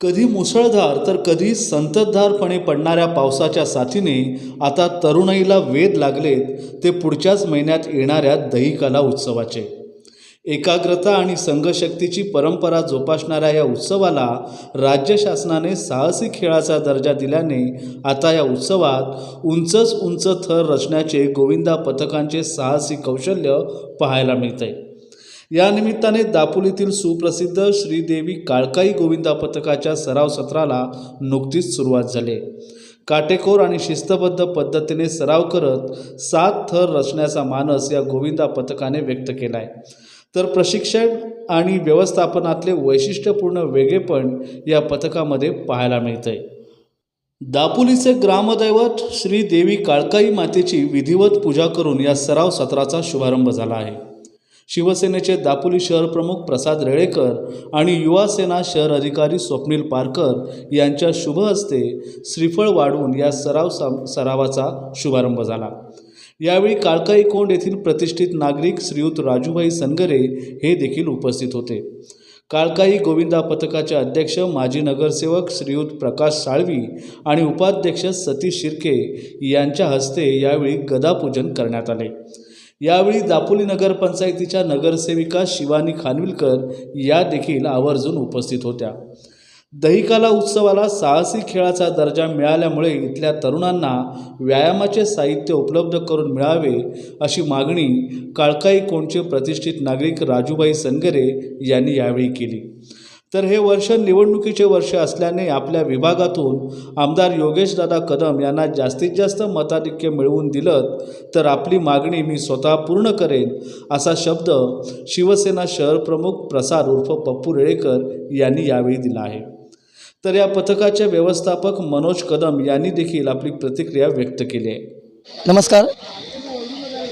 कधी मुसळधार तर कधी संततधारपणे पडणाऱ्या पावसाच्या साथीने आता तरुणाईला वेध लागलेत ते पुढच्याच महिन्यात येणाऱ्या दहिकाला उत्सवाचे. एकाग्रता आणि संघशक्तीची परंपरा जोपासणाऱ्या या उत्सवाला राज्य शासनाने साहसी खेळाचा दर्जा दिल्याने आता या उत्सवात उंचच उंच थर रचण्याचे गोविंदा पथकांचे साहसी कौशल्य पाहायला मिळते या निमित्ताने दापोलीतील सुप्रसिद्ध श्रीदेवी काळकाई गोविंदा पथकाच्या सराव सत्राला नुकतीच सुरुवात झाली. काटेकोर आणि शिस्तबद्ध पद्धतीने सराव करत सात थर रचण्याचा मानस या गोविंदा पथकाने व्यक्त केला आहे तर प्रशिक्षण आणि व्यवस्थापनातले वैशिष्ट्यपूर्ण वेगळेपण या पथकामध्ये पाहायला मिळतंय. दापोलीचे ग्रामदैवत श्री देवी काळकाई मातेची विधिवत पूजा करून या सराव सत्राचा शुभारंभ झाला आहे. शिवसेनेचे दापोली शहर प्रमुख प्रसाद रेळेकर आणि युवासेना शहर अधिकारी स्वप्नील पारकर यांच्या शुभ हस्ते श्रीफळ वाढवून या सराव सरावाचा शुभारंभ झाला. यावेळी काळकाई कोंड येथील प्रतिष्ठित नागरिक श्रीयुत राजूभाई सनगरे हे देखील उपस्थित होते. काळकाई गोविंदा पथकाचे अध्यक्ष माजी नगरसेवक श्रीयुत प्रकाश साळवी आणि उपाध्यक्ष सतीश शिर्के यांच्या हस्ते यावेळी गदापूजन करण्यात आले. यावेळी दापोली नगरपंचायतीच्या नगरसेविका शिवानी खानविलकर या देखील आवर्जून उपस्थित होत्या. दहिकाला उत्सवाला साहसी खेळाचा दर्जा मिळाल्यामुळे इथल्या तरुणांना व्यायामाचे साहित्य उपलब्ध करून मिळावे अशी मागणी काळकाई कोणचे प्रतिष्ठित नागरिक राजूबाई सनगरे यांनी यावेळी केली. तर हे वर्ष निवडणुकीचे वर्ष असल्याने आपल्या विभागातून आमदार योगेशदादा कदम यांना जास्तीत जास्त मताधिक्य मिळवून दिलं तर आपली मागणी मी स्वतः पूर्ण करेन असा शब्द शिवसेना शहर प्रमुख प्रसार उर्फ पप्पू रेळेकर यांनी यावेळी दिला आहे. तर या पथकाचे व्यवस्थापक मनोज कदम यांनी देखील आपली प्रतिक्रिया व्यक्त केली आहे. नमस्कार.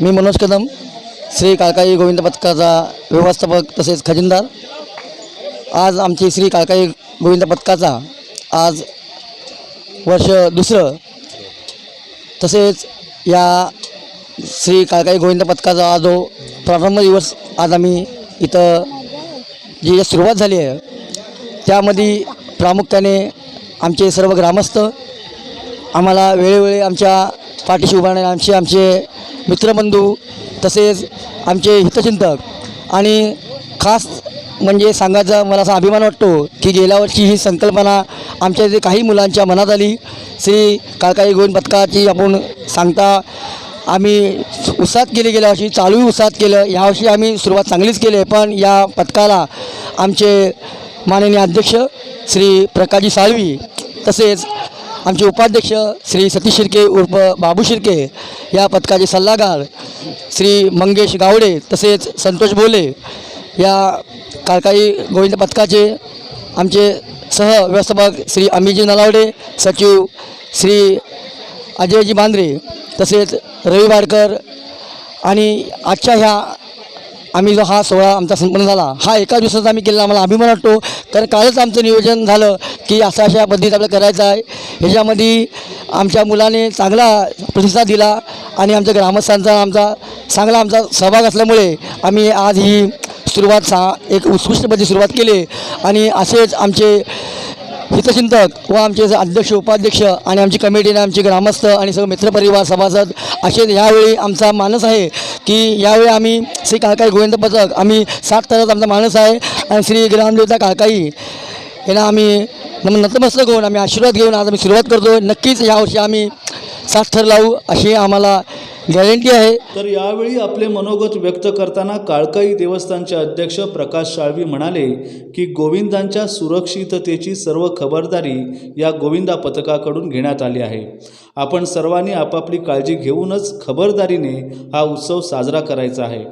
मी मनोज कदम श्री काकाई गोविंद पथकाचा व्यवस्थापक तसेच खजिनदार. आज आमची श्री काळकाई गोविंद पथकाचा आज वर्ष दुसरं. तसेच या श्री काळकाई गोविंद पथकाचा आज जो प्रारंभ दिवस आज आम्ही इथं जी सुरुवात झाली आहे त्यामध्ये प्रामुख्याने आमचे सर्व ग्रामस्थ आम्हाला वेळोवेळी आमच्या पाठीशी उभारणारे आमचे आमचे मित्रबंधू तसेच आमचे हितचिंतक आणि खास म्हणजे सांगायचा मला असा अभिमान वाटतो की गेल्या वर्षी ही संकल्पना आमच्या इथे काही मुलांच्या मनात आली. श्री काळकाई गोविंद पथकाची आपण सांगता आम्ही उत्साहात केली गेल्या वर्षी चालूही उत्साहात केलं. यावर्षी आम्ही सुरुवात चांगलीच केली आहे पण या पथकाला आमचे माननीय अध्यक्ष श्री प्रकाशजी साळवी तसेच आमचे उपाध्यक्ष श्री सतीश शिर्के उर्फ बाबू शिर्के या पथकाचे सल्लागार श्री मंगेश गावडे तसेच संतोष बोले या काळकाई गोविंद पथकाचे आमचे सह व्यवस्थापक श्री अमितजी नलावडे सचिव श्री अजयजी बांद्रे तसेच रवी वाडकर आणि आजच्या ह्या आम्ही जो हा सोहळा आमचा संपन्न झाला हा एका दिवसाचा आम्ही केलेला. आम्हाला अभिमान वाटतो कारण कालच आमचं नियोजन झालं की अशा अशा पद्धतीत आपल्याला करायचं आहे. ह्याच्यामध्ये आमच्या मुलाने चांगला प्रतिसाद दिला आणि आमच्या ग्रामस्थांचा आमचा चांगला आमचा सहभाग असल्यामुळे आम्ही आज ही सुरुवात सा एक उत्कृष्टपणे सुरुवात केली आणि असेच आमचे हितचिंतक व आमचे अध्यक्ष उपाध्यक्ष आणि आमची कमिटीने आमचे ग्रामस्थ आणि सगळं मित्रपरिवार सभासद असे यावेळी आमचा मानस आहे की यावेळी आम्ही श्री काळकाई गोविंद पथक आम्ही सात तरच आमचा मानस आहे आणि श्री ग्रामदेवता काळकाई यांना आम्ही नम नतमस्तक होऊन आम्ही आशीर्वाद घेऊन आज आम्ही सुरुवात करतो नक्कीच यावर्षी आम्ही सात थर लावू अशी आम्हाला गॅरंटी आहे. तर यावेळी आपले मनोगत व्यक्त करताना काळकाई देवस्थानचे अध्यक्ष प्रकाश साळवी म्हणाले की गोविंदांच्या सुरक्षिततेची सर्व खबरदारी या गोविंदा पथकाकडून घेण्यात आली आहे. आपण सर्वांनी आपापली काळजी घेऊनच खबरदारीने हा उत्सव साजरा करायचा आहे.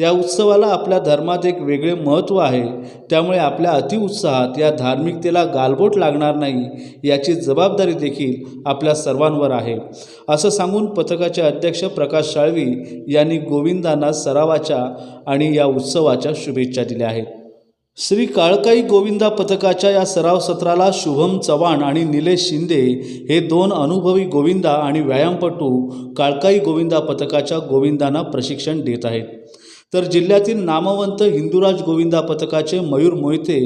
या उत्सवाला आपल्या धर्मात एक वेगळे महत्त्व आहे. त्यामुळे आपल्या अतिउत्साहात या धार्मिकतेला गालबोट लागणार नाही याची जबाबदारी देखील आपल्या सर्वांवर आहे. असं सांगून पथकाचे अध्यक्ष प्रकाश साळवी यांनी गोविंदांना सरावाच्या आणि या उत्सवाच्या शुभेच्छा दिल्या आहेत. श्री काळकाई गोविंदा पथकाच्या या सराव सत्राला शुभम चव्हाण आणि निलेश शिंदे हे दोन अनुभवी गोविंदा आणि व्यायामपटू काळकाई गोविंदा पथकाच्या गोविंदांना प्रशिक्षण देत आहेत. तर जिल्ह्यातील नामवंत हिंदुराज गोविंदा पथकाचे मयूर मोहिते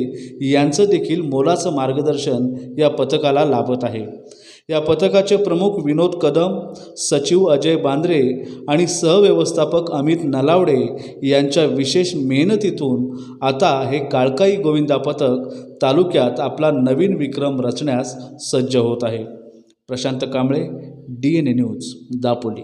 यांचं देखील मोलाचं मार्गदर्शन या पथकाला लाभत आहे. या पथकाचे प्रमुख विनोद कदम सचिव अजय बांद्रे आणि सहव्यवस्थापक अमित नलावडे यांच्या विशेष मेहनतीतून आता हे काळकाई गोविंदा पथक तालुक्यात आपला नवीन विक्रम रचण्यास सज्ज होत आहे. Prashant Kamble D N A news Dapoli.